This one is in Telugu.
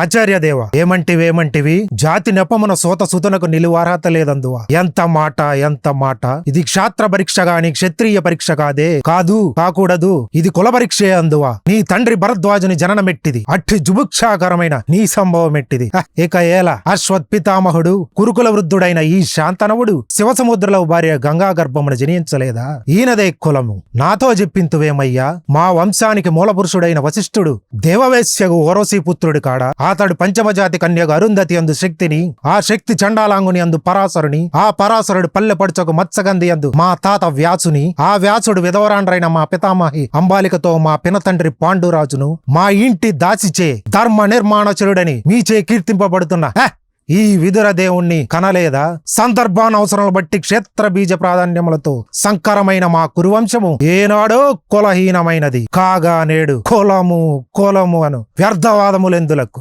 ఆచార్యదేవ ఏమంటివేమంటివి జాతి నెపమున సోత సుతనకు నిలువ అర్హత లేదందువా? ఎంత మాట ఎంత మాట? ఇది క్షాత్ర పరీక్ష గాని క్షత్రియ పరీక్ష కాదే కాదు కాకూడదు. ఇది కుల పరీక్షే అందువా? నీ తండ్రి భరద్వాజుని జననమెట్టిది. అట్టి జుభుక్షాకరమైన నీ సంభవం ఎట్టిది ఇక ఏల? అశ్వత్ పితామహుడు కురుకుల వృద్ధుడైన ఈ శాంతనవుడు శివసముద్రలో భార్య గంగా గర్భమును జనించలేదా? ఈయనదే కులము. నాతో చెప్పింతువేమయ్యా? మా వంశానికి మూలపురుషుడైన వశిష్ఠుడు దేవవేశ్యగు ఓరోసీ పుత్రుడు కాడా? అతడు పంచమజాతి కన్యగ అరుంధతి అందు శక్తిని ఆ శక్తి చండాలాంగుని అందు పరాశరుని ఆ పరాశరుడు పల్లె మత్స్యగంధి అందు మా తాత వ్యాసుని ఆ వ్యాసుడు విధవరాండ్రైన మా పితామహి అంబాలికతో మా పినతండ్రి పాండురాజును మా ఇంటి దాసిచే ధర్మ నిర్మాణచరుడని మీచే కీర్తింపబడుతున్న ఈ విదుర దేవుణ్ణి కనలేదా? సందర్భానవసరాలు బట్టి క్షేత్ర బీజ ప్రాధాన్యములతో సంకరమైన మా కురువంశము ఏనాడో కులహీనమైనది. కాగా నేడు కులము కులము అను వ్యర్థవాదములెందులకు?